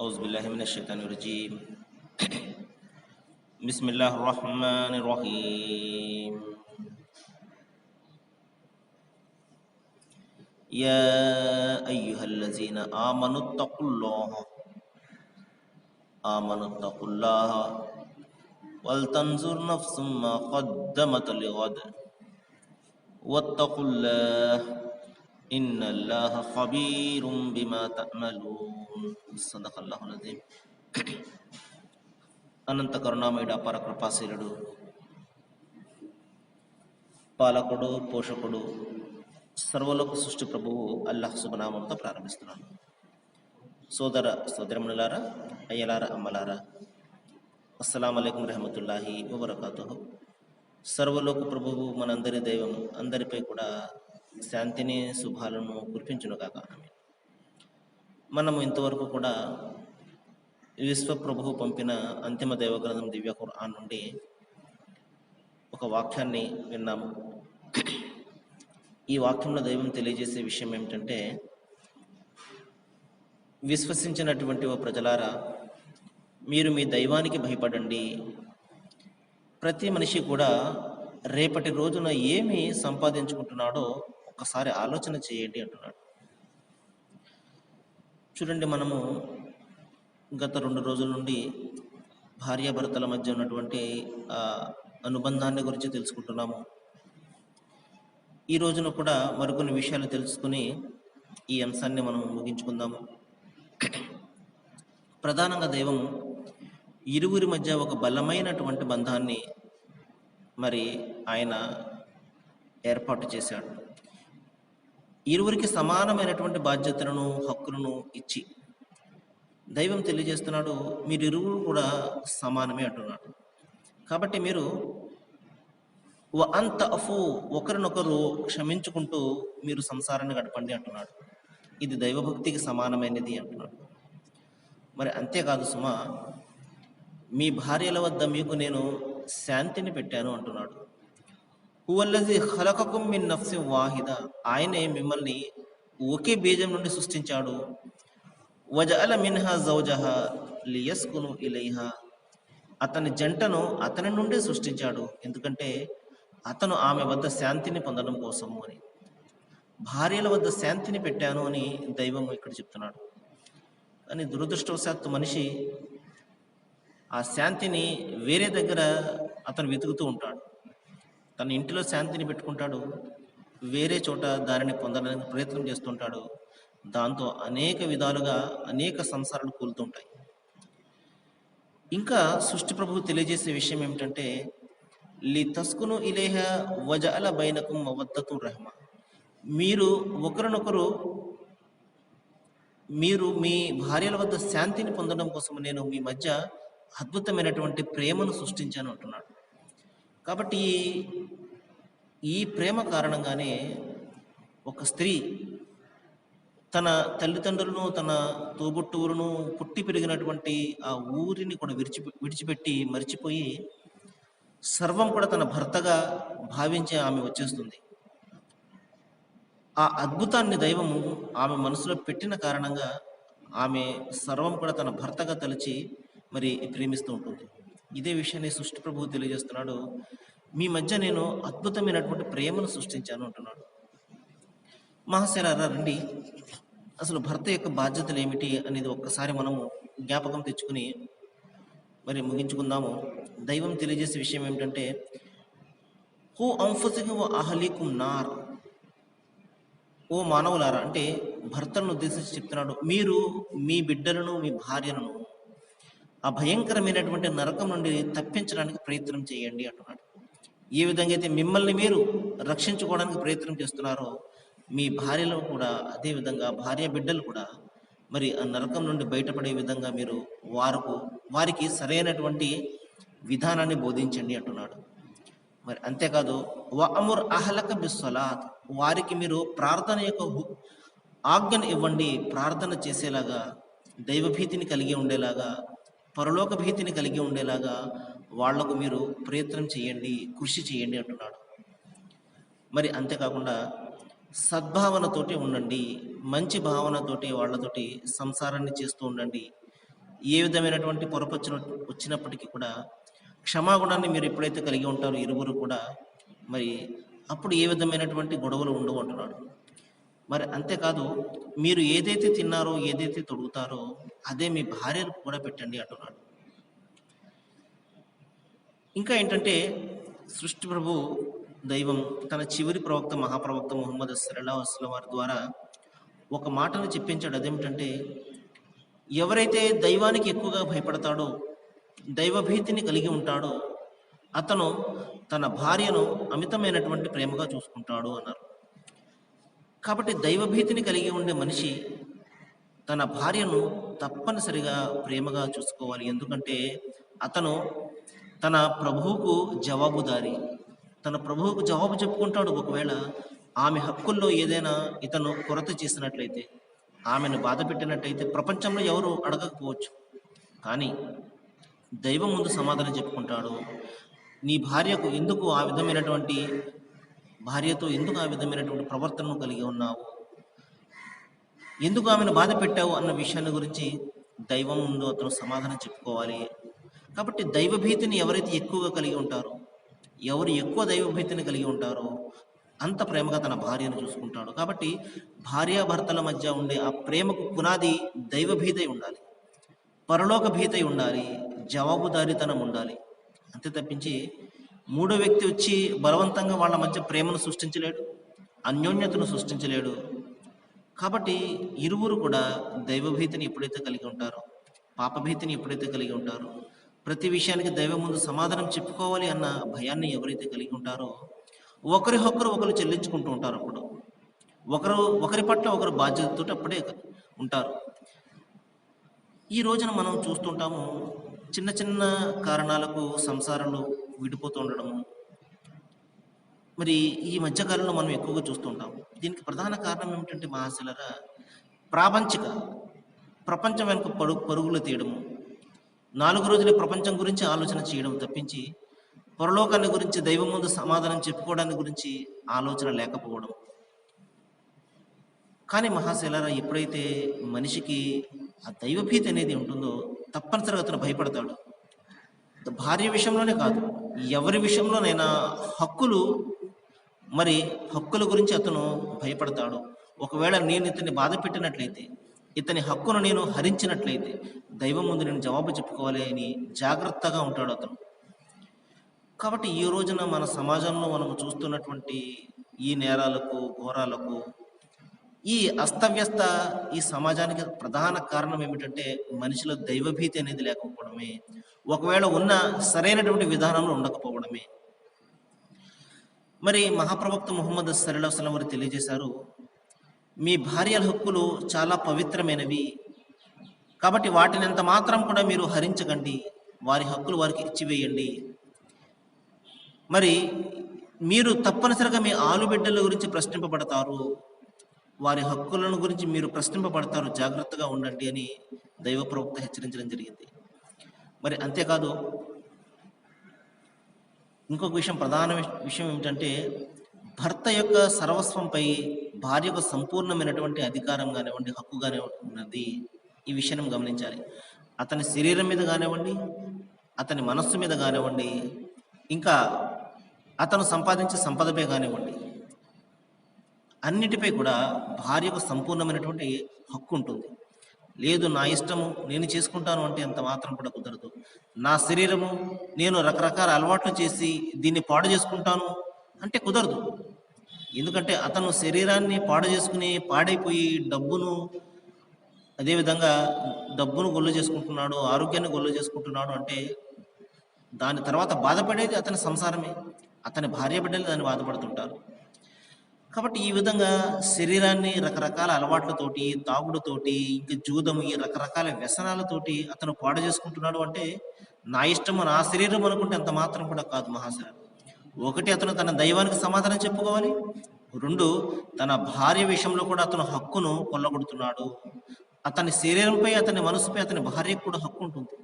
أعوذ بالله من الشيطان الرجيم. بسم الله الرحمن الرحيم. يا أيها الذين آمنوا اتقوا الله. آمنوا اتقوا الله. ولتنظر نفس ما قدمت لغد. واتقوا الله. إن الله خبير بما تعملون صدق الله العظيم అనంత కరుణామయుడు అపార కృపాశీలుడు పాలకుడు పోషకుడు సర్వలోక సృష్టి ప్రభువు అల్లాహ్ శుభనామంతో ప్రారంభిస్తున్నాను సోదర సోదరములారా అయ్యలారా అమ్మలారా అస్సలం అయికం రహమతుల్లాహి వబర్కాతు సర్వలోక ప్రభువు మనందరి దైవం అందరిపై కూడా శాంతిని శుభాలను కురిపించునుగాక మనము ఇంతవరకు కూడా విశ్వప్రభువు పంపిన అంతిమ దైవగ్రంథం దివ్య ఖురాన్ నుండి ఒక వాక్యాన్ని విన్నాము. ఈ వాక్యంలో దైవం తెలియజేసే విషయం ఏమిటంటే విశ్వసించినటువంటి ఓ ప్రజలారా మీరు మీ దైవానికి భయపడండి. ప్రతి మనిషి కూడా రేపటి రోజున ఏమి సంపాదించుకుంటున్నాడో ఒక్కసారి ఆలోచన చేయండి అంటున్నాడు. చూడండి మనము గత రెండు రోజుల నుండి భార్యాభర్తల మధ్య ఉన్నటువంటి అనుబంధాన్ని గురించి తెలుసుకుంటున్నాము. ఈ రోజున కూడా మరికొన్ని విషయాలు తెలుసుకుని ఈ అంశాన్ని మనం ముగించుకుందాము. ప్రధానంగా దైవం ఇరువురి మధ్య ఒక బలమైనటువంటి బంధాన్ని మరి ఆయన ఏర్పాటు చేశాడు. ఇరువురికి సమానమైనటువంటి బాధ్యతలను హక్కులను ఇచ్చి దైవం తెలియజేస్తున్నాడు. మీరు ఇరువురు కూడా సమానమే అంటున్నాడు. కాబట్టి మీరు అంత అఫు ఒకరినొకరు క్షమించుకుంటూ మీరు సంసారాన్ని గడపండి అంటున్నాడు. ఇది దైవభక్తికి సమానమైనది అంటున్నాడు. మరి అంతేకాదు సుమా మీ భార్యల వద్ద మీకు నేను శాంతిని పెట్టాను అంటున్నాడు. హువల్లజీ హలకకుం మిన్ నఫ్సి వాహిద. ఆయనే మిమ్మల్ని ఒకే బీజం నుండి సృష్టించాడు. వజఅల మిన్హా జౌజహ లియస్కును ఇలైహా. అతని జంటను అతని నుండి సృష్టించాడు. ఎందుకంటే అతను ఆమె వద్ద శాంతిని పొందడం కోసము అని. భార్యల వద్ద శాంతిని పెట్టాను అని దైవం ఇక్కడ చెప్తున్నాడు. కానీ దురదృష్టవశాత్తు మనిషి ఆ శాంతిని వేరే దగ్గర అతను వెతుకుతూ ఉంటాడు. తన ఇంటిలో శాంతిని పెట్టుకుంటాడు. వేరే చోట దానిని పొందడానికి ప్రయత్నం చేస్తుంటాడు. దాంతో అనేక విధాలుగా అనేక సంసారాలు కూలుతుంటాయి. ఇంకా సృష్టి ప్రభువు తెలియజేసే విషయం ఏమిటంటే లి తస్కును ఇలేహ వజాల బైనకు మవద్దతు రహమ. మీరు ఒకరినొకరు మీరు మీ భార్యల వద్ద శాంతిని పొందడం కోసం నేను మీ మధ్య అద్భుతమైనటువంటి ప్రేమను సృష్టించాను అంటున్నాడు. కాబట్టి ఈ ప్రేమ కారణంగానే ఒక స్త్రీ తన తల్లిదండ్రులను తన తోబుట్టువులను పుట్టి పెరిగినటువంటి ఆ ఊరిని కూడా విడిచి విడిచిపెట్టి మరిచిపోయి సర్వం కూడా తన భర్తగా భావించి ఆమె వచ్చేస్తుంది. ఆ అద్భుతాన్ని దైవము ఆమె మనసులో పెట్టిన కారణంగా ఆమె సర్వం కూడా తన భర్తగా తలచి మరి ప్రేమిస్తూ ఉంటుంది. ఇదే విషయాన్ని సృష్టి ప్రభువు తెలియజేస్తున్నాడు మీ మధ్య నేను అద్భుతమైనటువంటి ప్రేమను సృష్టించాను అంటున్నాడు. మహాశరారా రండి. అసలు భర్త యొక్క బాధ్యతలు ఏమిటి అనేది ఒక్కసారి మనము జ్ఞాపకం తెచ్చుకుని మరి ముగించుకుందాము. దైవం తెలియజేసే విషయం ఏమిటంటే హూ అంఫసికి ఓ అహలీకు నార్. ఓ మానవులారా అంటే భర్తలను ఉద్దేశించి చెప్తున్నాడు మీరు మీ బిడ్డలను మీ భార్యలను ఆ భయంకరమైనటువంటి నరకం నుండి తప్పించడానికి ప్రయత్నం చేయండి అంటున్నాడు. ఏ విధంగా అయితే మిమ్మల్ని మీరు రక్షించుకోవడానికి ప్రయత్నం చేస్తున్నారో మీ భార్యలో కూడా అదే విధంగా భార్య బిడ్డలు కూడా మరి ఆ నరకం నుండి బయటపడే విధంగా మీరు వారికి వారికి సరైనటువంటి విధానాన్ని బోధించండి అంటున్నాడు. మరి అంతేకాదు వ అముర్ అహలక బిస్వలాత్ వారికి మీరు ప్రార్థన యొక్క ఆజ్ఞను ఇవ్వండి ప్రార్థన చేసేలాగా దైవభీతిని కలిగి ఉండేలాగా పరలోక భీతిని కలిగి ఉండేలాగా వాళ్ళకు మీరు ప్రయత్నం చేయండి కృషి చేయండి అంటున్నాడు. మరి అంతేకాకుండా సద్భావనతోటి ఉండండి మంచి భావనతోటి వాళ్ళతోటి సంసారాన్ని చేస్తూ ఉండండి. ఏ విధమైనటువంటి పొరపచ్చిన వచ్చినప్పటికీ కూడా క్షమాగుణాన్ని మీరు ఎప్పుడైతే కలిగి ఉంటారో ఇరువురు కూడా మరి అప్పుడు ఏ విధమైనటువంటి గొడవలు ఉండవు అంటున్నాడు. మరి అంతేకాదు మీరు ఏదైతే తిన్నారో ఏదైతే తొడుగుతారో అదే మీ భార్యను కూడా పెట్టండి అంటున్నాడు. ఇంకా ఏంటంటే సృష్టి ప్రభు దైవం తన చివరి ప్రవక్త మహాప్రవక్త ముహమ్మద్ సల్లా వస్లం వారి ద్వారా ఒక మాటను చెప్పించాడు. అదేమిటంటే ఎవరైతే దైవానికి ఎక్కువగా భయపడతాడో దైవభీతిని కలిగి ఉంటాడో అతను తన భార్యను అమితమైనటువంటి ప్రేమగా చూసుకుంటాడు అన్నారు. కాబట్టి దైవభీతిని కలిగి ఉండే మనిషి తన భార్యను తప్పనిసరిగా ప్రేమగా చూసుకోవాలి. ఎందుకంటే అతను తన ప్రభువుకు జవాబుదారి తన ప్రభువుకు జవాబు చెప్పుకుంటాడు. ఒకవేళ ఆమె హక్కుల్లో ఏదైనా ఇతను కొరత చేసినట్లయితే ఆమెను బాధ పెట్టినట్టయితే ప్రపంచంలో ఎవరు అడగకపోవచ్చు. కానీ దైవం ముందు సమాధానం చెప్పుకుంటాడు. నీ భార్యకు ఎందుకు ఆ విధమైనటువంటి భార్యతో ఎందుకు ఆ విధమైనటువంటి ప్రవర్తనను కలిగి ఉన్నావు? ఎందుకు ఆమెను బాధ పెట్టావు అన్న విషయాన్ని గురించి దైవం ముందు అతను సమాధానం చెప్పుకోవాలి. కాబట్టి దైవభీతిని ఎవరైతే ఎక్కువగా కలిగి ఉంటారో ఎవరు ఎక్కువ దైవభీతిని కలిగి ఉంటారో అంత ప్రేమగా తన భార్యను చూసుకుంటాడు. కాబట్టి భార్యాభర్తల మధ్య ఉండే ఆ ప్రేమకు పునాది దైవభీతై ఉండాలి. పరలోక భీతై ఉండాలి. జవాబుదారీతనం ఉండాలి. అంతే తప్పించి మూడో వ్యక్తి వచ్చి బలవంతంగా వాళ్ళ మధ్య ప్రేమను సృష్టించలేడు అన్యోన్యతను సృష్టించలేడు కాబట్టి ఇరువురు కూడా దైవభీతిని ఎప్పుడైతే కలిగి ఉంటారో పాపభీతిని ఎప్పుడైతే కలిగి ఉంటారో ప్రతి విషయానికి దైవం ముందు సమాధానం చెప్పుకోవాలి అన్న భయాన్ని ఎవరైతే కలిగి ఉంటారో ఒకరి ఒకరు ఒకరు చెల్లించుకుంటూ ఉంటారు అప్పుడు. ఒకరు ఒకరి పట్ల ఒకరు బాధ్యతతో అప్పుడే ఉంటారు. ఈ రోజున మనం చూస్తుంటాము చిన్న చిన్న కారణాలకు సంసారాలు విడిపోతూ ఉండడము మరి ఈ మధ్యకాలంలో మనం ఎక్కువగా చూస్తుంటాం దీనికి ప్రధాన కారణం ఏమిటంటే మహాశిలరా ప్రాపంచిక ప్రపంచం వెనుక పరుగు పరుగులు తీయడము. నాలుగు రోజులు ప్రపంచం గురించి ఆలోచన చేయడం తప్పించి పరలోకాన్ని గురించి దైవం ముందు సమాధానం చెప్పుకోవడాన్ని గురించి ఆలోచన లేకపోవడం. కానీ మహాశైలరా ఎప్పుడైతే మనిషికి ఆ దైవభీతి అనేది ఉంటుందో తప్పనిసరిగా అతను భయపడతాడు. భార్య విషయంలోనే కాదు ఎవరి విషయంలోనైనా హక్కులు మరి హక్కుల గురించి అతను భయపడతాడు. ఒకవేళ నేను ఇతన్ని బాధ పెట్టినట్లయితే ఇతని హక్కును నేను హరించినట్లయితే దైవం ముందు నేను జవాబు చెప్పుకోవాలి అని జాగ్రత్తగా ఉంటాడు అతను. కాబట్టి ఈ రోజున మన సమాజంలో మనం చూస్తున్నటువంటి ఈ నేరాలకు ఘోరాలకు ఈ అస్తవ్యస్త ఈ సమాజానికి ప్రధాన కారణం ఏమిటంటే మనిషిలో దైవభీతి అనేది లేకపోవడమే. ఒకవేళ ఉన్న సరైనటువంటి విధానంలో ఉండకపోవడమే. మరి మహాప్రవక్త ముహమ్మద్ సల్లాహం వారు తెలియజేశారు మీ భార్యల హక్కులు చాలా పవిత్రమైనవి. కాబట్టి వాటిని ఎంత మాత్రం కూడా మీరు హరించకండి వారి హక్కులు వారికి ఇచ్చివేయండి. మరి మీరు తప్పనిసరిగా మీ ఆలుబిడ్డల గురించి ప్రశ్నింపబడతారు వారి హక్కులను గురించి మీరు ప్రశ్నింపబడతారు జాగ్రత్తగా ఉండండి అని దైవ ప్రవక్త హెచ్చరించడం జరిగింది. మరి అంతేకాదు ఇంకొక విషయం ప్రధాన విషయం ఏమిటంటే భర్త యొక్క సర్వస్వంపై భార్యకు సంపూర్ణమైనటువంటి అధికారం కానివ్వండి హక్కు కానివ్వండి ఉన్నది ఈ విషయాన్ని గమనించాలి. అతని శరీరం మీద కానివ్వండి అతని మనస్సు మీద కానివ్వండి ఇంకా అతను సంపాదించే సంపదపై కానివ్వండి అన్నిటిపై కూడా భార్యకు సంపూర్ణమైనటువంటి హక్కు ఉంటుంది. లేదు నా ఇష్టము నేను చేసుకుంటాను అంటే అంత మాత్రం కూడా కుదరదు. నా శరీరము నేను రకరకాల అలవాట్లు చేసి దీన్ని పాడు చేసుకుంటాను అంటే కుదరదు. ఎందుకంటే అతను శరీరాన్ని పాడు చేసుకుని పాడైపోయి డబ్బును అదేవిధంగా డబ్బును గొల్లు చేసుకుంటున్నాడు ఆరోగ్యాన్ని గొల్లు చేసుకుంటున్నాడు అంటే దాని తర్వాత బాధపడేది అతని సంసారమే. అతని భార్య బిడ్డలు దాన్ని బాధపడుతుంటారు. కాబట్టి ఈ విధంగా శరీరాన్ని రకరకాల అలవాట్లతోటి తాగుడుతోటి ఇంకా జూదం ఈ రకరకాల వ్యసనాలతోటి అతను పాడు చేసుకుంటున్నాడు అంటే నా ఇష్టము నా శరీరం అనుకుంటే అంత మాత్రం కూడా కాదు మహాశయ. ఒకటి అతను తన దైవానికి సమాధానం చెప్పుకోవాలి. రెండు తన భార్య విషయంలో కూడా అతను హక్కును కొల్లగొడుతున్నాడు. అతని శరీరంపై అతని మనసుపై అతని భార్యకు కూడా హక్కు ఉంటుంది.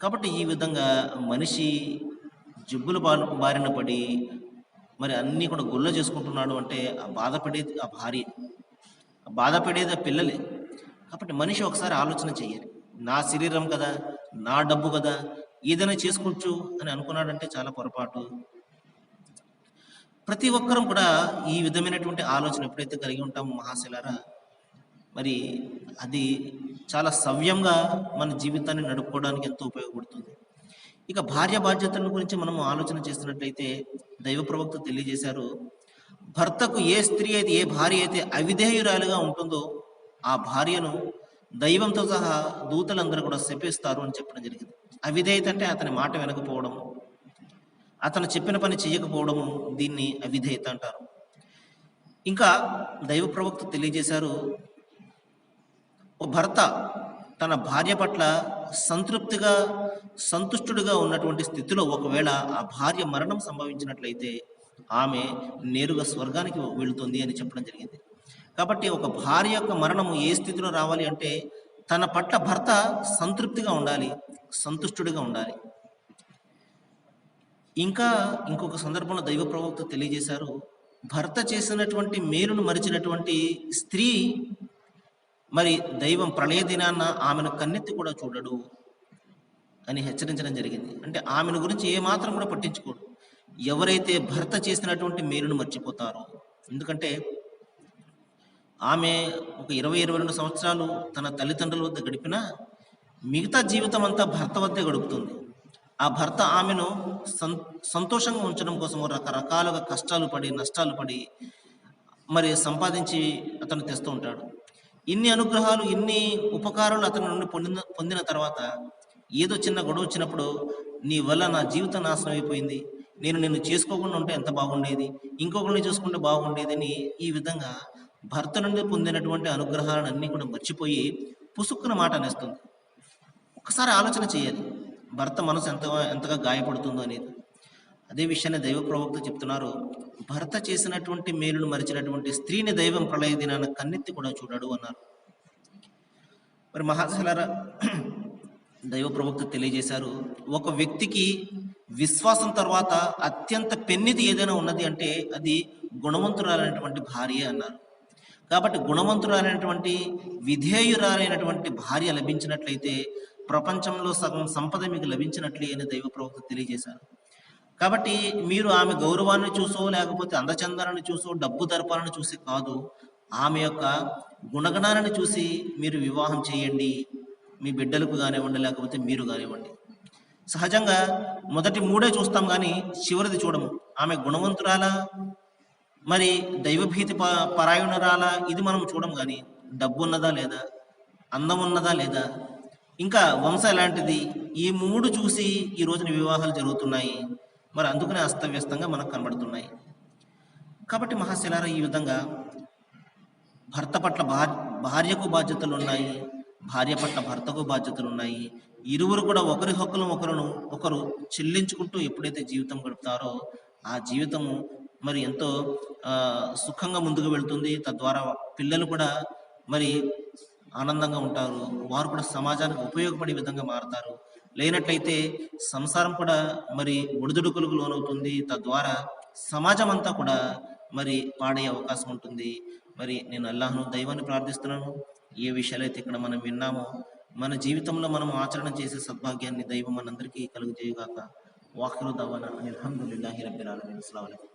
కాబట్టి ఈ విధంగా మనిషి జబ్బుల బారి బారిన పడి మరి అన్నీ కూడా గుల్ల చేసుకుంటున్నాడు అంటే ఆ బాధపడేది ఆ భార్య. ఆ బాధపడేది ఆ పిల్లలే. కాబట్టి మనిషి ఒకసారి ఆలోచన చేయాలి నా శరీరం కదా నా డబ్బు కదా ఏదైనా చేసుకోవచ్చు అని అనుకున్నాడంటే చాలా పొరపాటు. ప్రతి ఒక్కరం కూడా ఈ విధమైనటువంటి ఆలోచన ఎప్పుడైతే కలిగి ఉంటామో మహాశిలారా మరి అది చాలా సవ్యంగా మన జీవితాన్ని నడుపుకోవడానికి ఎంతో ఉపయోగపడుతుంది. ఇక భార్య బాధ్యతల గురించి మనం ఆలోచన చేస్తున్నట్లయితే దైవ ప్రవక్త తెలియజేశారు భర్తకు ఏ స్త్రీ అయితే ఏ భార్య అయితే అవిధేయురాలుగా ఉంటుందో ఆ భార్యను దైవంతో సహా దూతలందరూ కూడా శపిస్తారు అని చెప్పడం జరిగింది. అవిధేయత అంటే అతని మాట వినకపోవడం అతను చెప్పిన పని చేయకపోవడము దీన్ని అవిధేయత అంటారు. ఇంకా దైవ ప్రవక్త తెలియజేశారు ఓ భర్త తన భార్య పట్ల సంతృప్తిగా సంతుష్టుడిగా ఉన్నటువంటి స్థితిలో ఒకవేళ ఆ భార్య మరణం సంభవించినట్లయితే ఆమె నేరుగా స్వర్గానికి వెళుతుంది అని చెప్పడం జరిగింది. కాబట్టి ఒక భార్య యొక్క మరణము ఏ స్థితిలో రావాలి అంటే తన పట్ల భర్త సంతృప్తిగా ఉండాలి సంతుష్టుడిగా ఉండాలి. ఇంకా ఇంకొక సందర్భంలో దైవ ప్రవక్త తెలియజేశారు భర్త చేసినటువంటి మేలును మరిచినటువంటి స్త్రీ మరి దైవం ప్రళయ దినాన్న ఆమెను కన్నెత్తి కూడా చూడడు అని హెచ్చరించడం జరిగింది. అంటే ఆమెను గురించి ఏమాత్రం కూడా పట్టించుకోడు. ఎవరైతే భర్త చేసినటువంటి మేలును మర్చిపోతారో. ఎందుకంటే ఆమె ఒక ఇరవై ఇరవై రెండు సంవత్సరాలు తన తల్లిదండ్రుల వద్ద గడిపినా మిగతా జీవితం అంతా భర్త వద్దే గడుపుతుంది. ఆ భర్త ఆమెను సం సంతోషంగా ఉంచడం కోసం రకరకాలుగా కష్టాలు పడి నష్టాలు పడి మరి సంపాదించి అతను తెస్తూ ఉంటాడు. ఇన్ని అనుగ్రహాలు ఇన్ని ఉపకారాలు అతని నుండి పొందిన పొందిన తర్వాత ఏదో చిన్న గొడవ వచ్చినప్పుడు నీ వల్ల నా జీవితం నాశనం అయిపోయింది. నేను నిన్ను చేసుకోకుండా ఉంటే ఎంత బాగుండేది? ఇంకొకరిని చూసుకుంటే బాగుండేది అని ఈ విధంగా భర్త నుండి పొందినటువంటి అనుగ్రహాలను అన్నీ కూడా మర్చిపోయి పుసుక్కున మాట అనేస్తుంది. ఒకసారి ఆలోచన చేయాలి. భర్త మనసు ఎంత ఎంతగా గాయపడుతుందో అనేది. అదే విషయాన్ని దైవ ప్రవక్త చెప్తున్నారు. భర్త చేసినటువంటి మేలును మరిచినటువంటి స్త్రీని దైవం ప్రళయ దినాన కన్నెత్తి కూడా చూడడు అన్నారు. మరి మహాశలరా దైవ ప్రవక్త తెలియజేశారు. ఒక వ్యక్తికి విశ్వాసం తర్వాత అత్యంత పెన్నిది ఏదైనా ఉన్నది అంటే అది గుణవంతురాలైనటువంటి భార్య అన్నారు. కాబట్టి గుణవంతురాలైనటువంటి విధేయురాలైనటువంటి భార్య లభించినట్లయితే ప్రపంచంలో సగం సంపద మీకు లభించినట్లే అని దైవ ప్రవక్త తెలియజేశారు. కాబట్టి మీరు ఆమె గౌరవాన్ని చూసో లేకపోతే అందచందాలను చూసో డబ్బు దర్పాలను చూసి కాదు ఆమె యొక్క గుణగణాలను చూసి మీరు వివాహం చేయండి. మీ బిడ్డలకు కానివ్వండి లేకపోతే మీరు కానివ్వండి. సహజంగా మొదటి మూడే చూస్తాం కానీ చివరిది చూడము. ఆమె గుణవంతురాలా? మరి దైవభీతి ప పరాయణరాలా? ఇది మనం చూడం కానీ డబ్బు ఉన్నదా లేదా? అందం ఉన్నదా లేదా? ఇంకా వంశ ఎలాంటిది? ఈ మూడు చూసి ఈ రోజున వివాహాలు జరుగుతున్నాయి. మరి అందుకనే అస్తవ్యస్తంగా మనకు కనబడుతున్నాయి. కాబట్టి మహాశిలార ఈ విధంగా భర్త పట్ల భార్ భార్యకు బాధ్యతలు ఉన్నాయి భార్య పట్ల భర్తకు బాధ్యతలు ఉన్నాయి. ఇరువురు కూడా ఒకరి హక్కులను ఒకరును ఒకరు చెల్లించుకుంటూ ఎప్పుడైతే జీవితం గడుపుతారో ఆ జీవితము మరి ఎంతో సుఖంగా ముందుకు వెళ్తుంది. తద్వారా పిల్లలు కూడా మరి ఆనందంగా ఉంటారు. వారు కూడా సమాజానికి ఉపయోగపడే విధంగా మారతారు. లేనట్లయితే సంసారం కూడా మరి ఒడిదుడుకులకు లోనవుతుంది. తద్వారా సమాజం అంతా కూడా మరి పాడే అవకాశం ఉంటుంది. మరి నేను అల్లాహ్ను దైవాన్ని ప్రార్థిస్తున్నాను. ఏ విషయాలైతే ఇక్కడ మనం విన్నామో మన జీవితంలో మనం ఆచరణ చేసే సద్భాగ్యాన్ని దైవం మనందరికీ కలుగజేయుగాక. వాకిరు దవాన అల్హమ్దులిల్లాహి రబ్బిల్ ఆలమీన్. అస్సలాము అలైకుం.